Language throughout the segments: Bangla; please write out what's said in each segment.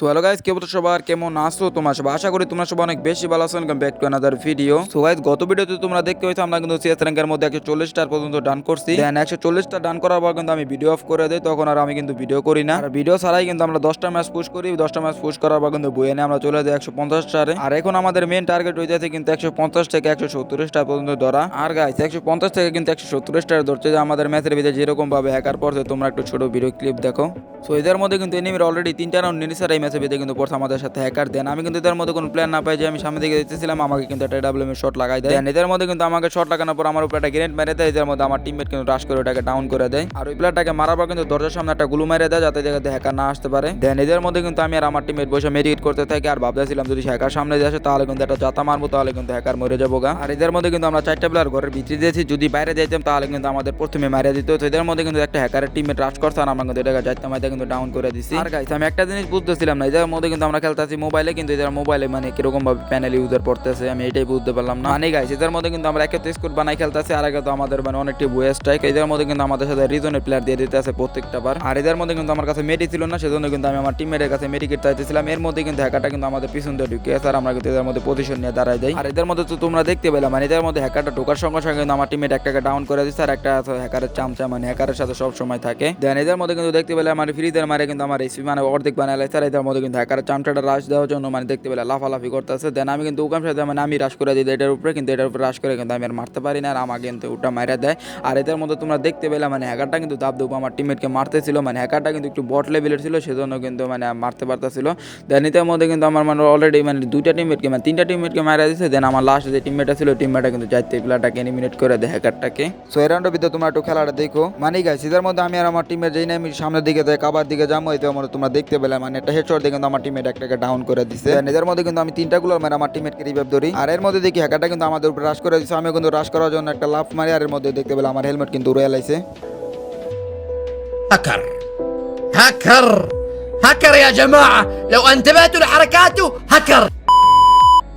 সো হ্যালো গাইস কেমন সবার? কেমন আসছো তোমার সব আশা করি তোমরা সব অনেক বেশি ভালো আছো। Welcome back to another video so guys গত ভিডিওতে তোমরা দেখতে পেয়েছ আমরা কিন্তু সিএস র্যাঙ্কের মধ্যে একশো চল্লিশটার পর্যন্ত ডান করছি। দেন একশো চল্লিশটা ডান করার পর কিন্তু আমি ভিডিও অফ করে দিই, তখন আর আমি কিন্তু ভিডিও করি না। আর ভিডিও ছাড়াই কিন্তু আমরা দশটা ম্যাচ পুশ করি। দশটা ম্যাচ পুশ করার পর কিন্তু বইয়ে নিয়ে আমরা চলে যাই একশো পঞ্চাশ স্টারে আর এখন আমাদের মেন টার্গেট হয়ে যাচ্ছে কিন্তু একশো পঞ্চাশ থেকে একশো সত্তর স্টার পর্যন্ত ধরা। আর গাইস একশো পঞ্চাশ থেকে কিন্তু একশো সত্তর স্টার ধরছে যে আমাদের ম্যাচের ভিতরে যেরকম ভাবে হ্যাকার পড়ছে, তোমরা একটু ছোট ভিডিও ক্লিপ দেখো। সো এদের মধ্যে কিন্তু এনিমির অলরেডি তিনটা রাউন্ড আর এই ম্যাচের ভিতরে কিন্তু পড়ছে আমাদের সাথে হ্যাকার দেন। আমি কিন্তু এদের মধ্যে কোনো প্ল্যান না পাই যে আমি সামনে দিকে দিতেছিলাম আমাকে কিন্তু একটা ডাবল এম শট লাগাই দেয়। এদের মধ্যে কিন্তু আমাকে শট লাগানোর পর আমার উপরে একটা গ্রেনেড মেরে দেয়, এদের মধ্যে আমার টিমমেট কিন্তু রাশ করে ওটাকে ডাউন করে দেয়। আর ওই প্লেয়ারটাকে মারার পর কিন্তু দরজার সামনে একটা গুলু মেরে দেয়, যাতে দেখে হ্যাকার না আসতে পারে। দেন, এদের মধ্যে কিন্তু আমি আর আমার টিমমেট বসে মেডিকেট করতে থাকি, আর ভাবতেছিলাম যদি হ্যাকার সামনে দিয়ে আসে, তাহলে কিন্তু একটা জাতা মারবো, তাহলে কিন্তু হ্যাকার মরে যাব গা। আর এদের মধ্যে কিন্তু আমরা চারটা প্লেয়ার ঘরের ভিতরে দিয়েছি, যদি বাইরে যাইতাম, তাহলে কিন্তু আমাদের প্রথমে মারিয়ে দিত। এদের মধ্যে কিন্তু একটা হ্যাকারের টিমমেট রাশ করছে, আর আমরা কিন্তু এটাকে যাইতে মাইতে কিন্তু ডাউন করে দিছি। আর গাইস আমি একটা জিনিস বুঝতেছিলাম না, এদের মধ্যে কিন্তু আমরা খেলতেছি মোবাইলে কিন্তু এদের মোবাইলে মানে কীরকম ভাবে প্যানেল ইউজার পড়তেছে আমি এটাই বুঝতে পারলাম না। মানে গাইস এদের মধ্যে কিন্তু আমরা একে তো স্কোর বানাই খেলতেছি, আর আগে তো আমাদের মানে অনেকটি বয়ে স্ট্রাইক এদের মধ্যে কিন্তু আমাদের সাথে রিজনের প্লেয়ার দিয়ে দিতে আছে প্রত্যেকটা বার। আর এদের মধ্যে কিন্তু আমার কাছে মেডি ছিল না, সেজন্য কিন্তু আমি আমার টিমের কাছে মেডিকেট চাইতেছিলাম। এর মধ্যে কিন্তু হ্যাকারটা কিন্তু আমাদের পিছন দিয়ে ঢুকে আছে, আর আমরা কিন্তু এদের মধ্যে পজিশন নিয়ে দাঁড়াই দেয় আর এদের মধ্যে তো তোমরা দেখতে পেলাম মানে এদের মধ্যে হ্যাকারটা ঢোকার সঙ্গে সঙ্গে কিন্তু আমার টিমের একটাকে ডাউন করে দিচ্ছে আর একটা আছে হ্যাকারের চামচা মানে হ্যাকারের সাথে সব সময় থাকে। দেন এদের মধ্যে কিন্তু দেখতে পেলাম আমার ফ্রিদের মারে কিন্তু আমার এসপি মানে অর্ধেক বানায় লাগছে আর এদের মধ্যে কিন্তু হ্যাকারের চামচাটা রাশ দেওয়ার জন্য মানে দেখতে পেলাম লাফালাফি করতেছে। দেন আমি কিন্তু উকাম সাথে মানে আমি রাশ করে দিই এটার উপরে, কিন্তু এটার উপরে রাশ করে কিন্তু আমি আর মারতে পারি না আর আমাকে কিন্তু ওটা মারা দেয়। আর এদের মধ্যে তোমরা দেখতে পেলে মানে হ্যাকারটা কিন্তু দাব দেবো আমার টিমমেটকে মারতেছিল মানে হ্যাকারটা কিন্তু একটু বট লেভেলের ছিল, সেজন্য কিন্তু মানে মারতে পারতেছিল। দেন এদের মধ্যে কিন্তু আমার মানে অলরেডি মানে দুইটা টিমমেটকে মানে তিনটা টিমমেটকে মারা দিয়েছে দেন আমার লাস্ট যে টিমমেটটা ছিল টিমমেটটা কিন্তু চারটে প্লেয়ারটাকে এলিমিনেট করে দেয় হ্যাকারটাকে সো এই রাউন্ডের ভিতরে তোমরা একটু খেলাটা দেখো। মানে গাইস এদের মধ্যে আমি আর আমার টিমের যেই না, আমি সামনের দিকে যাই কাবার দিকে যাব এতে আমার তোমরা দেখতে পেলে মানে একটা হেডশট দিয়ে কিন্তু আমার টিমেট একটাকে ডাউন করে দিছে Then এদের মধ্যে কিন্তু আমি তিনটা গুলো মানে আমার টিমেটকে রিভাইভ ধরি আর এর মধ্যে দেখি হ্যাকারটা কিন্তু আমাদের উপরে রাশ করে দিচ্ছে আমি কিন্তু রাশ করার জন্য একটা লাফ মারি আর এর মধ্যে দেখতে পেলে আমার হেলমেট কিন্তু উড়ে লাইছে هكر هكر هكر يا جماعة لو انتبهتوا لحركاته هكر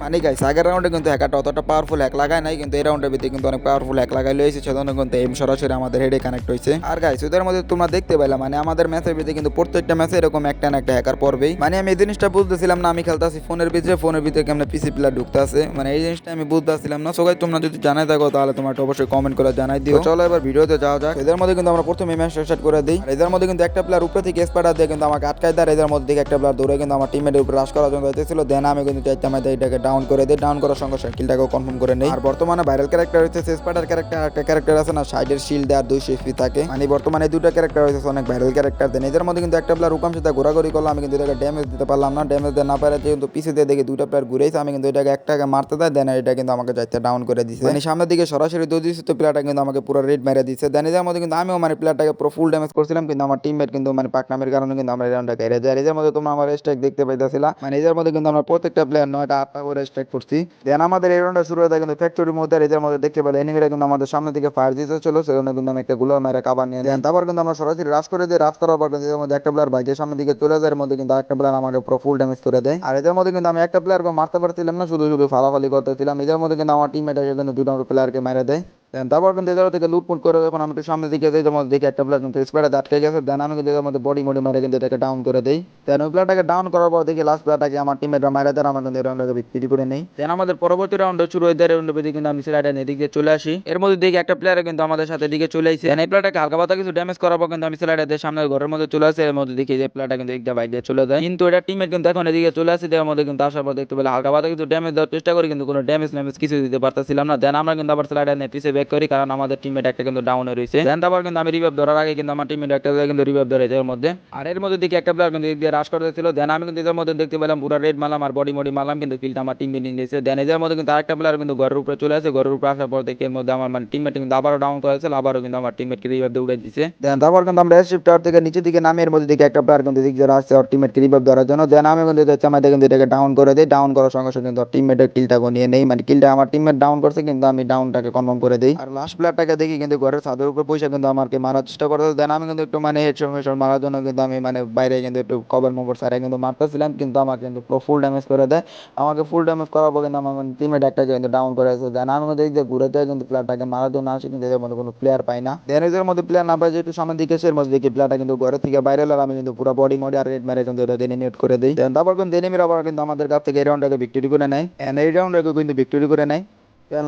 মানে গাইস আগের রাউন্ডে কিন্তু হ্যাকারটা অতটা পাওয়ারফুল এক লাগায় নাই কিন্তু এই রাউন্ডের ভিতরে কিন্তু অনেক পাওয়ারফুল এক লাগাই লইছে সেজন্য কিন্তু এম সরাসরি আমাদের হেডে কানেক্ট হয়েছে। আর গাইস ওদের মধ্যে তোমরা দেখতে পেলে মানে আমাদের ম্যাচের ভিতরে কিন্তু প্রত্যেকটা ম্যাচে এরকম একটা না একটা হ্যাকার পড়বেই। মানে আমি এই জিনিসটা বুঝতেছিলাম না আমি খেলতেছি ফোনের ভিতরে ফোনের ভিতরে কেমন পিসি প্লেয়ার ঢুকতে আছে মানে এই জিনিসটা আমি বুঝতেছিলাম না। সবাই তোমরা যদি জানাই থাকো তাহলে তোমরা একটা অবশ্যই কমেন্ট করে জানাই দিও। চলো এবার ভিডিওতে যাওয়া যাক। এদের মধ্যে কিন্তু আমরা প্রথমে ম্যাচ স্টার্ট করে দিই। আর এদের মধ্যে কিন্তু একটা প্লেয়ার উপরে থেকে স্পাইডার দিয়ে কিন্তু আমাকে আটকায় দেয় এদের মধ্যে থেকে একটা প্লেয়ার দৌড়ে কিন্তু আমার টিমের উপরে রাশ করার জন্য যাইতেছিল। দেন আমি কিন্তু চাইতে আমাদের এটাকে ডাউন করে দিই ডাউন করার সঙ্গে সঙ্গে কিলটাকেও কনফার্ম করে নেই। আর বর্তমানে ভাইরাল ক্যারেক্টার হচ্ছে স্পাইডার ক্যারেক্টার একটা ক্যারেক্টার আছে না সাইডের শিল্ড আর দুই শিল্পি থাকে। মানে বর্তমানে দুটো ক্যারেক্টার হয়েছে অনেক ভাইরাল ক্যারেক্টার দেন এদের মধ্যে কিন্তু একটা প্লেয়ার উকাম সাথে ঘোরাঘুরি করল, আমি কিন্তু এটাকে ড্যামেজ দিতে পারলাম না। ড্যামেজ দিয়ে না পারে কিন্তু পিছে দিয়ে দেখি দুটো প্লেয়ার ঘুরেছে, আমি কিন্তু এটাকে একটাকে মারতে দেয় দেন এটা কিন্তু আমাকে যাইতে ডাউন করে দিছে। মানে সামনের দিকে সরাসরি দৌড় দিচ্ছে তো প্লেয়ারটা কিন্তু আমাকে পুরো রেড মেরে দিচ্ছে দেন এদের মধ্যে কিন্তু আমিও মানে প্লেয়ারটাকে পুরো ফুল ড্যামেজ করছিলাম, কিন্তু আমার টিমমেট কিন্তু মানে পাকনামের কারণে কিন্তু আমরা এই রাউন্ডটা হেরে যাই। এদের মধ্যে তোমরা আমার স্ট্রাইক দেখতে পাইতেছিলা। মানে এদের মধ্যে কিন্তু আমরা প্রত্যেকটা প্লেয়ার নয়টা আটটা করে স্ট্রাইক করছি। দেন আমাদের এই রাউন্ডটা শুরু হয়ে কিন্তু ফ্যাক্টরির মধ্যে এদের মধ্যে দেখতে পেলে এনিমিরা কিন্তু আমাদের সামনে থেকে ফায়ার দিতে চলো সেজন্য কিন্তু আমি একটা গুলো মেরে কাবার নিয়ে দেন তারপর কিন্তু আমরা সরাসরি রাশ করে দিয়ে রাশ করার পর কিন্তু এদের মধ্যে একটা প্লেয়ার বাইকের সামনে দিকে চলে যায়, এর মধ্যে কিন্তু একটা প্লেয়ার আমাকে পুরো ফুল ড্যামেজ করে দেয়। আর এদের মধ্যে কিন্তু আমি একটা প্লেয়ারকে মারতে পারছিলাম না, শুধু শুধু ফালাফালি করতেছিলাম, এদের মধ্যে কিন্তু আমার টিমমেট এসে কিন্তু দুটো প্লেয়ারকে মেরে দেয়। দেন তারপর কিন্তু এদের থেকে লুটপুট করে যখন আমি একটু সামনে দিকে যাই, যেমন দেখি একটা প্লেয়ার কিন্তু স্প্রেডে আটকে গেছে দেন আমি কিন্তু এদের মধ্যে বডি মডি মারে কিন্তু এটাকে ডাউন করে দেই। দেন ওই প্লেয়ারটাকে ডাউন করার পর দেখি লাস্ট প্লেয়ারটাকে আমার টিমেটরা মারে দেন আমার কিন্তু রাউন্ডটাকে বিক্রি করে নেই। দেন আমাদের পরবর্তী রাউন্ডে শুরু হয়ে দেয় রাউন্ডে কিন্তু আমি সেটা এদিকে চলে আসি। এর মধ্যে দেখি একটা প্লেয়ার কিন্তু আমাদের সাথে দিকে চলে আসছে দেন এই প্লেয়ারটাকে হালকা পাতা কিছু ড্যামেজ করার পর কিন্তু আমি সেলাইটাদের সামনে ঘরের মধ্যে চলে আসে, এর মধ্যে দেখি যে প্লেয়ারটা কিন্তু একটা বাইক দিয়ে চলে যায়। কিন্তু এটা টিমের কিন্তু এখন এদিকে চলে আসে, দেওয়ার মধ্যে কিন্তু আসার পর দেখতে পেলে হালকা পাতা কিছু ড্যামেজ দেওয়ার চেষ্টা করি, কিন্তু কোনো ড্যামেজ ম্যামেজ কিছু দিতে পারতেছিলাম না। দেন আমরা কিন্তু আবার সেলাইটা নিয়ে পিছিয়ে ব্যাক করি, কারণ আমাদের টিমমেট একটা কিন্তু ডাউনে রয়েছে। দেন তারপর কিন্তু আমি রিভাইভ ধরার আগে কিন্তু আমার টিমমেট একটা কিন্তু রিভাইভ ধরে এর মধ্যে। আর এর মধ্যে দেখি একটা প্লেয়ার কিন্তু দিয়ে রাশ করতেছিল। দেন আমি কিন্তু এদের মধ্যে দেখতে পেলাম পুরো রেড মারলাম আর বডি মডি মারলাম কিন্তু কিলটা আমার টিম নিয়ে নিয়েছে। দেন এদের মধ্যে কিন্তু আরেকটা প্লেয়ার কিন্তু ঘরের উপরে চলে আসে। ঘরের উপরে আসার পর দেখি এর মধ্যে আমার মানে টিমমেট কিন্তু আবারও ডাউন করেছিল আবারও কিন্তু আমার টিমমেটকে রিভাইভ দিয়ে উড়ে দিচ্ছে দেন তারপর কিন্তু আমরা এসিপ টাওয়ার থেকে নিচের দিকে নামে এর মধ্যে দেখি একটা প্লেয়ার কিন্তু দিক দিয়ে আসছে ওর টিমমেটকে রিভাইভ ধরার জন্য। দেন আমি কিন্তু দেখছি আমাদের কিন্তু এটাকে ডাউন করে দিই। ডাউন করার সঙ্গে সঙ্গে কিন্তু টিমমেটের কিলটাকে নিয়ে নেই। মানে কিলটা আমার টিমমেট ডাউন করছে, কিন্তু আমি ডাউনটাকে কনফার্ম করে দিই। আর লাস্ট প্লেয়ারটাকে দেখি কিন্তু ঘরের ছাদের উপর পয়সা কিন্তু আমাকে মারার চেষ্টা করে দেন আমি কিন্তু একটু মানে হেডশট মারার জন্য কিন্তু আমি মানে বাইরে কিন্তু একটু কভার মভার সাইডে কিন্তু মারতেছিলাম, কিন্তু আমাকে কিন্তু ফুল ড্যামেজ করে দেয়। আমাকে ফুল ড্যামেজ করার পর কিন্তু আমার টিমের একটা কিন্তু ডাউন করে আছে দেন আমি কিন্তু এই যে ঘুরে যায় কিন্তু প্লেয়ারটাকে মারার জন্য, আসি কিন্তু এদের মধ্যে কোনো প্লেয়ার পাই না। দেন এদের মধ্যে প্লেয়ার না পাই যেহেতু সামনের দিকে এসে মধ্যে দেখি প্লেয়ারটা কিন্তু ঘরে থেকে বাইরে আর আমি কিন্তু পুরো বডি মডি আর রেড মেরে কিন্তু এটা ডেনিনেট করে দিই। তারপর কিন্তু এনিমিরা আবার কিন্তু আমাদের কাছ থেকে এই রাউন্ডটাকে ভিক্টরি করে নেয়। এন্ড এই রাউন্ডটাকে কিন্তু ভিক্টরি করে নেয়।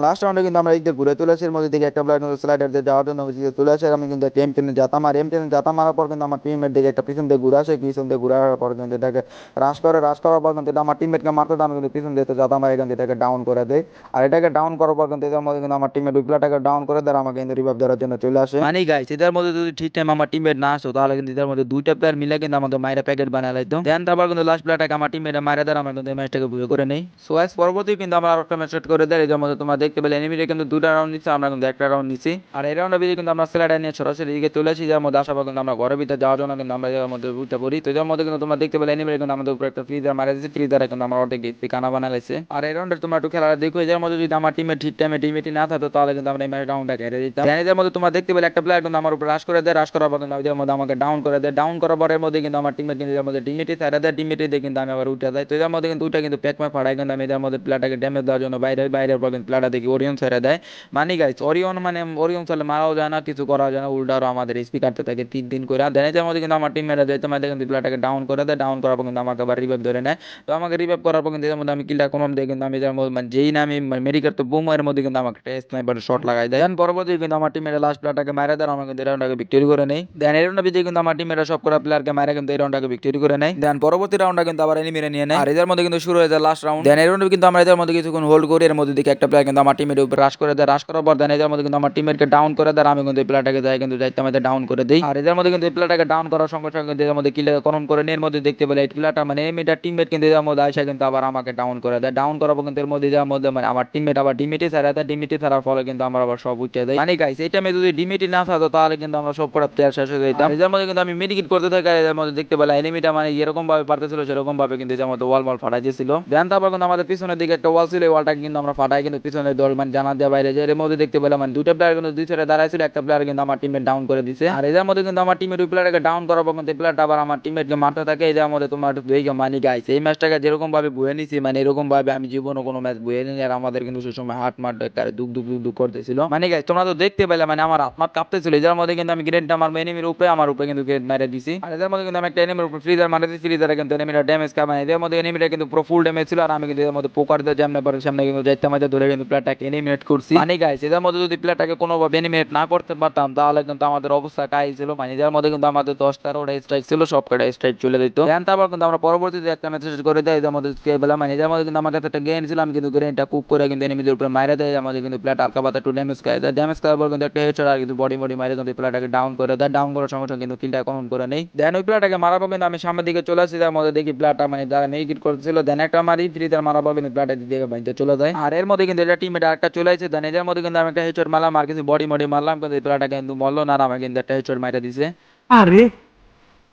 লাস্ট রাউন্ডে কিন্তু আমরা এদিকে ঘুরে তুলেছি এর মধ্যে দিকে একটা প্লেয়ার কিন্তু স্লাইডার দিয়ে যাওয়ার জন্য চলে আসে আমি কিন্তু একটা এমটেনে যাতাম। আর এমটেনে যাতাম মারার পর কিন্তু আমার টিমমেট দিকে একটা পিছন দিয়ে ঘুরে আসে। পিছন দিয়ে ঘুরে আসার পর কিন্তু এটাকে রাশ করে। রাশ করার পর কিন্তু আমার টিমমেটকে মারতে আমি কিন্তু পিছন দিয়ে আর এখান থেকে এটাকে ডাউন করে দেয় আর এটাকে ডাউন করার পর কিন্তু এটার মধ্যে কিন্তু আমার টিমমেট ওই ডাউন করে দেয়। আমাকে কিন্তু রিভাইভ দেওয়ার জন্য চলে আসে। মানে গাইস এটার মধ্যে যদি ঠিক টাইম আমার টিমমেট না আসো তাহলে কিন্তু এটার মধ্যে দুইটা প্লেয়ার মিলে কিন্তু আমাদের মাইরা প্যাকেট বানায় লাইতো। দেন তারপর কিন্তু লাস্ট প্লেয়ারটাকে আমার টিমমেটে মারা দেয়। আমরা কিন্তু ম্যাচটাকে বুঝে করে নেই। সো অ্যাজ পরবর্তী কিন্তু আমরা আরেকটা ম্যাচ করে দেয় এটার মধ্যে তোমরা দেখতে পেলে এনিমিটা কিন্তু দুটা রাউন্ড নিচ্ছে, আমরা কিন্তু একটা রাউন্ড নিচ্ছি আর এই রাউন্ডের ভিতরে কিন্তু আমরা স্লাইডার নিয়ে সরাসরি দিকে চলে আসি, যার মধ্যে আসার পর কিন্তু আমরা ঘরের ভিতরে যাওয়ার জন্য কিন্তু আমরা এর মধ্যে উঠতে পড়ি তো এর মধ্যে কিন্তু তোমরা দেখতে পেলে এনিমিটা কিন্তু আমাদের উপরে একটা ফ্রিজার মারা দিচ্ছে ফ্রিজারে কিন্তু আমরা অর্ধেক গেট কানা বানা লাইছে আর এই রাউন্ডে তোমরা একটু খেলা দেখো এর মধ্যে যদি আমার টিমে ঠিক টাইমে টিমেটি না থাকতো, তাহলে কিন্তু আমরা এই ডাউনটা হেরে দিতাম। এদের মধ্যে তোমরা দেখতে পেলে একটা প্লেয়ার কিন্তু আমার উপর রাশ করে দেয় রাশ করার পর কিন্তু এদের মধ্যে আমাকে ডাউন করে দেয়। ডাউন করার পরের মধ্যে কিন্তু আমার টিমের কিন্তু এর মধ্যে ডিমিটি ছাড়া দেয় ডিমিটি দিয়ে কিন্তু আমি আবার উঠে যাই। তো এদের মধ্যে কিন্তু উঠে কিন্তু প্যাক মার ফাড়াই কিন্তু আমি এদের মধ্যে প্লেয়ারটাকে ড্যামেজ দেওয়ার জন্য বাইরে, বাইরের পর কিন্তু প্লেয়ারটা দেখি ওরিয়ন ছেড়ে দেয়। মানে গাইস ওরিয়ন মানে ওরিয়ন চলে মারাও যায় না, কিছু করা যায় না উল্টা আরও আমাদের স্পিক কাটতে থাকে তিন দিন করে দেন এদের মধ্যে কিন্তু আমার টিমেরা যায় তোমার কিন্তু প্লেয়ারটাকে ডাউন করে দেয় ডাউন করার পর কিন্তু আমাকে আবার রিভাইভ ধরে নেয়। তো আমাকে রিভাইভ করার পর কিন্তু এদের মধ্যে আমি কিলটা কম দিয়ে কিন্তু আমি মানে যেই না আমি মেডিকেল তো বুম এর মধ্যে কিন্তু আমাকে একটা স্নাইপার শট লাগাই দেয়। দেন পরবর্তী কিন্তু আমার টিমের লাস্ট প্লেয়ারটাকে মারা দেয় আমাকে এই রাউন্ডটাকে ভিক্টরি করে নেই। দেন এই রাউন্ডে কিন্তু আমার টিমের সব করা প্লেয়ারকে মারা কিন্তু এই রাউন্ডটাকে ভিক্টরি করে নেয়। দেন পরবর্তী রাউন্ডটা কিন্তু আবার এনিমিরা নিয়ে নেয়। আর এদের মধ্যে কিন্তু শুরু হয়ে যায় লাস্ট রাউন্ড দেন এই রাউন্ডে কিন্তু আমরা এদের মধ্যে কিছুক্ষণ হোল্ড করি, এর মধ্যে দিকে একটা কিন্তু আমার টিমের উপর রাশ করে দেয় রাশ করার পর দেন এদের মধ্যে কিন্তু আমার টিমেরকে ডাউন করে দেয় আমি কিন্তু এই প্লেয়ারটাকে যাই কিন্তু যাইতে আমাদের ডাউন করে দিই। আর এদের মধ্যে কিন্তু এই প্লেয়ারটাকে ডাউন করার সঙ্গে সঙ্গে কিন্তু এদের মধ্যে কিলে করণ করে এর মধ্যে দেখতে পেলে এই প্লেয়ারটা মানে এমিটার টিমমেট কিন্তু এদের মধ্যে আসে কিন্তু আবার আমাকে ডাউন করে দেয়। ডাউন করার পর কিন্তু এর মধ্যে যাওয়ার মধ্যে মানে আমার টিমমেট আবার ডিমিটি ছাড়া দেয় ডিমিটি ছাড়ার ফলে কিন্তু আমরা আবার সব উঠে দেয় মানে গাইস এই টাইমে যদি ডিমিটি না থাকতো, তাহলে কিন্তু আমরা সব কটা প্লেয়ার শেষ হয়ে যেতাম। এদের মধ্যে কিন্তু আমি মেডিকেট করতে থাকি এদের মধ্যে দেখতে পেলাম এনিমিটা মানে এরকম ভাবে পারতেছিল সেরকম ভাবে কিন্তু এদের মধ্যে ওয়াল ওয়াল ফাটাই দিয়েছিল। দেন তারপর কিন্তু আমাদের পিছনের দিকে একটা ওয়াল ছিল, এই ওয়ালটাকে কিন্তু আমরা ফাটাই কিন্তু পিছনের দল মানে জানা দেওয়া বাইরে যে এর মধ্যে দেখতে পেলাম মানে দুটো প্লেয়ার কিন্তু দুই সাইডে দাঁড়াইছিল একটা প্লেয়ার কিন্তু আমার টিমের ডাউন করে দিছে। আর এদের মধ্যে কিন্তু আমার টিমের ওই প্লেয়ারকে ডাউন করার পর কিন্তু প্লেয়ারটা আবার আমার টিমমেটকে মারতে থাকে এদের মধ্যে তোমার এই মানি গাইছে এই ম্যাচটাকে যেরকম ভাবে বুয়ে নিছি মানে এরকম ভাবে আমি জীবনে কোনো ম্যাচ বুয়ে নিই আর আমাদের কিন্তু সে সময় হাট ডাকারে দুক দুক দুক দুক করতেছিল। মানে গাইস তোমরা তো দেখতে পেলে মানে আমার আত্মা কাঁপতেছিল এদের মধ্যে কিন্তু আমি গ্রেডটা মারবো এনিমির উপরে, আমার উপরে কিন্তু গ্রেড মেরে দিছি। আর এদের মধ্যে কিন্তু আমি একটা এনিমির উপরে ফ্রিজার মারে দিছি ফ্রিজারে কিন্তু এনিমিটা ড্যামেজ মানে এদের মধ্যে এনিমিটা কিন্তু পুরো ফুল ড্যামেজ ছিল, আর আমি কিন্তু এদের মধ্যে পোকার দিয়ে জামনে পরে, সামনে কিন্তু যাইতে মাঝে ধরে কিন্তু প্লেয়ারটাকে এনিমিনেট করছি। মানে গাইস এদের মধ্যে যদি প্লেয়ারটাকে কোনোভাবে এনিমিনেট না করতে পারতাম তাহলে কিন্তু আমাদের অবস্থা কাই ছিল মানে এদের মধ্যে কিন্তু আমাদের দশটা ওটা স্ট্রাইক ছিল সব কটা স্ট্রাইক চলে দিত দেন তারপর কিন্তু আমরা পরবর্তীতে একটা মেসেজ করে দেয় এদের মধ্যে কে বললাম মানে এদের মধ্যে কিন্তু আমার কাছে একটা গেন ছিল আমি কিন্তু গ্রেনটা কুক করে কিন্তু এনিমিদের উপরে মারা দেয় আমাদের কিন্তু প্লেয়ার হালকা পাতা একটু ড্যামেজ খায় দেয়। ড্যামেজ খাওয়ার পর কিন্তু একটা হেডশট আর কিন্তু বডি বডি মারে কিন্তু প্লেয়ারটাকে ডাউন করে দেয়। ডাউন করার সঙ্গে সঙ্গে কিন্তু কিলটা কমন করে নেই। দেন ওই প্লেয়ারটাকে মারা পাবেন আমি সামনের দিকে চলে আসি তার মধ্যে দেখি প্লেয়ারটা মানে যারা নেই কিট করছিল দেন একটা মারি ফ্রি তার মারা পাবেন প্লেয়ারটা দিকে বাইতে চলে যায়। আর এর মধ্যে কিন্তু এটা টিমের একটা চলে আসছে দেন এদের কিন্তু আমি একটা হেডশট মারলাম, আর কিছু বডি মডি মারলাম, কিন্তু এই প্লেয়ারটা কিন্তু মরলো না আমাকে কিন্তু একটা হেডশট মাইটা দিছে। আরে!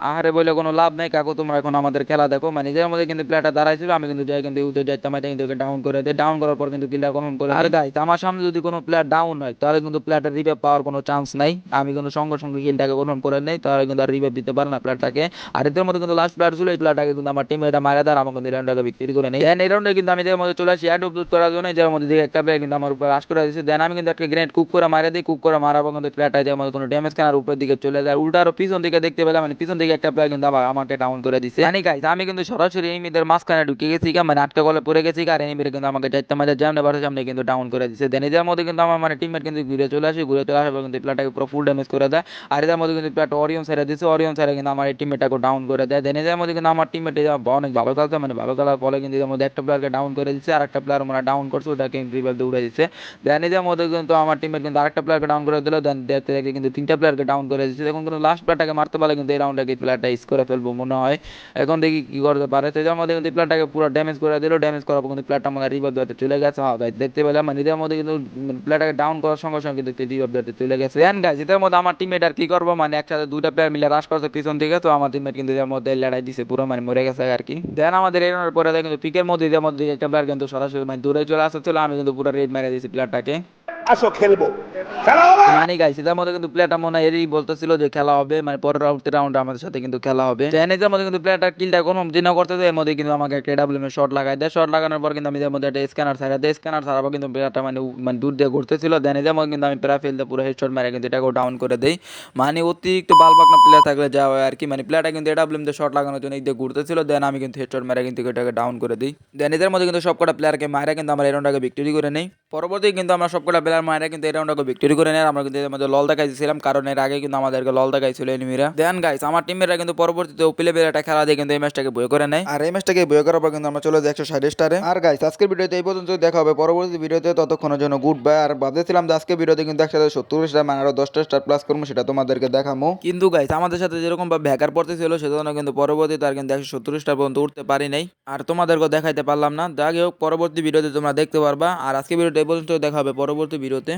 আহারে বলে কোনো লাভ নাই কাকু তোমরা এখন আমাদের খেলা দেখো। মানে নিজের মধ্যে কিন্তু প্লেয়ারটা দাঁড়াইছিল আমি কিন্তু যাই কিন্তু উঠে যাইতাম এটা কিন্তু ডাউন করে দেয় ডাউন করার পর কিন্তু কিল্লা কমন করে আর গাইস আমার সামনে যদি কোনো প্লেয়ার ডাউন হয় তাহলে কিন্তু প্লেয়ারটা রিভাইভ পাওয়ার কোনো চান্স নাই। আমি কিন্তু সঙ্গে সঙ্গে কিলটাকে গ্রহণ করে নেই তাহলে কিন্তু আর রিভাইভ দিতে পারে না প্লেয়ারটাকে আর এদের মধ্যে কিন্তু লাস্ট প্লেয়ার ছিল এই প্লেয়ারটাকে কিন্তু আমার টিমে এটা মারা দেয় আমাকে কিন্তু এই রাউন্ডটাকে বিক্রি করে নেই। দেন এই রাউন্ডে কিন্তু আমি এদের মধ্যে চলে আসি অ্যাড উপলুট করার জন্য যার মধ্যে দিকে একটা প্লেয়ার কিন্তু আমার উপর রাশ করে দিয়েছে দেন আমি কিন্তু একটা গ্রেনেড কুক করে মারা দিই কুক করে মারার পর কিন্তু প্লেয়ারটা যে আমাদের কোনো ড্যামেজ কেনার উপরের দিকে চলে যায়। উল্টা আরও পিছন দিকে দেখতে পেলাম মানে পিছন দিকে একটা প্লেয়ার কিন্তু আবার আমাকে ডাউন করে দিছে। জানি গাইস আমি কিন্তু সরাসরি এনিমিদের মাঝখানে ঢুকে গেছি মানে আটকা গলে পড়ে গেছি আর এনিমির কিন্তু আমাকে চারটা মাঝে জামনে বাড়ে সামনে কিন্তু ডাউন করে দিছে। দেন এদের মধ্যে কিন্তু আমার মানে টিমমেট কিন্তু ঘুরে চলে আসে, ঘুরে চলে পর কিন্তু প্লেয়ারটাকে পুরো ফুল ড্যামেজ করে দেয়। আর এদের মধ্যে কিন্তু প্লেয়ারটা অরিয়ন সাইডে দিছে অরিয়ন সাইডে কিন্তু আমার এই টিমমেটটাকে ডাউন করে দেয়। দেন এদের মধ্যে কিন্তু আমার টিমমেট অনেক ভালো খেলছে মানে ভালো খেলার ফলে কিন্তু এদের মধ্যে একটা প্লেয়ারকে ডাউন করে দিচ্ছে আর একটা প্লেয়ার মানে ডাউন করছে, ওটাকে রিভেল দিয়ে উড়ে দিচ্ছে দেন এদের মধ্যে কিন্তু আমার টিমের কিন্তু আরেকটা প্লেয়ারকে ডাউন করে দিল দেন দেখতে দেখতে কিন্তু তিনটা প্লেয়ারকে ডাউন করে দিচ্ছে এখন কিন্তু লাস্ট প্লেয়ারটাকে মারতে পারলে কিন্তু এই রাউন্ডটাকে প্লেয়ারটা ইস করে ফেলব মনে হয়। এখন দেখি কি করতে পারে। তো এদের মধ্যে কিন্তু পুরো ড্যামেজ করে দিল। ড্যামেজ করার পর কিন্তু প্লেয়ারটা আমাদের রিভার দিতে চলে গেছে। হ্যাঁ ভাই দেখতে পেলাম মানে এদের মধ্যে কিন্তু প্লেয়ারটাকে ডাউন করার সঙ্গে সঙ্গে কিন্তু রিভার দিতে চলে গেছে। দেন গাইজ এদের মধ্যে আমার টিমমেট আর কি করব? মানে একসাথে দুটা প্লেয়ার মিলে রাশ করছে পিছন থেকে। তো আমার টিমমেট কিন্তু এদের মধ্যে লড়াই দিছে পুরো মানে মরে গেছে আর কি। দেন আমাদের রানের পরে কিন্তু পিকের মধ্যে এদের মধ্যে একটা প্লেয়ার কিন্তু সরাসরি মানে দূরে চলে আসতে ছিল আমি কিন্তু পুরো রেড মেরে দিয়েছি প্লেয়ারটাকে আসো খেলব। মানে গাইস এটার মধ্যে কিন্তু প্লেয়ারটা মনে হয় এরই বলতেছিল যে খেলা হবে মানে পরের আমাদের সাথে কিন্তু খেলা হবে। মধ্যে কিন্তু প্লেয়ারটা কিলটা কনফার্ম যে না করতেছে, এর মধ্যে কিন্তু আমাকে একটা ডাব্লিউ শট লাগাই দেয়। শট লাগানোর পর কিন্তু আমি এর মধ্যে একটা স্ক্যানার ছাড়া দেয়। স্ক্যানার ছাড়াবো কিন্তু মানে মানে দূর দিয়ে ঘুরতেছিল। দেন এদের মধ্যে কিন্তু আমি প্রায় ফেলতে পুরো হেডশট মেরে কিন্তু এটাকে ডাউন করে দেই। মানে অতিরিক্ত বালবাকনা প্লেয়ার থাকলে যা আর কি মানে প্লেয়ারটা কিন্তু ডাব্লিউ দিয়ে শট লাগানোর জন্য এই দিয়ে ঘুরতেছিল। দেন আমি কিন্তু হেডশট মেরে কিন্তু এটাকে ডাউন করে দিই। দেন মধ্যে কিন্তু সবকটা প্লেয়ারকে মারা কিন্তু আমরা এই রাউন্ডটাকে ভিক্টরি করে নেই। পরবর্তী কিন্তু আমরা সবকটা প্লেয়ার মারা কিন্তু এই রাউন্ডটাকে ভিক্টরি করে নেয় আমরা কিন্তু এর মধ্যে লল দেখাইছিলাম কারণ এর আগে কিন্তু আমাদেরকে লল দেখাইছিল এনিমিরা দেন গাইস আমার টিমেরা কিন্তু পরবর্তীতে ওপিলে বেলাটা খেলা দিয়ে কিন্তু এই ম্যাচটাকে বই করে নেয়। আর এই ম্যাচটাকে বই করার পর কিন্তু আমরা চলে যাই একশো ষাট স্টারে আর গাইস আজকের ভিডিওতে এই পর্যন্ত দেখা হবে পরবর্তী ভিডিওতে। ততক্ষণের জন্য গুড বাই আর ভাবতেছিলাম যে আজকে ভিডিওতে কিন্তু একসাথে সত্তর স্টার মানে আরও দশটা স্টার প্লাস করব সেটা তোমাদেরকে দেখামো। কিন্তু গাইস আমাদের সাথে যেরকম ভাবে হ্যাকার পড়তেছিল সেজন্য কিন্তু পরবর্তীতে আর কিন্তু একশো সত্তর স্টার পর্যন্ত উঠতে পারি নাই। আর তোমাদেরকে দেখাইতে পারলাম না। যাই হোক পরবর্তী ভিডিওতে তোমরা দেখতে পারবা। আর আজকে এই পর্যন্ত দেখা হবে পরবর্তী ভিডিওতে।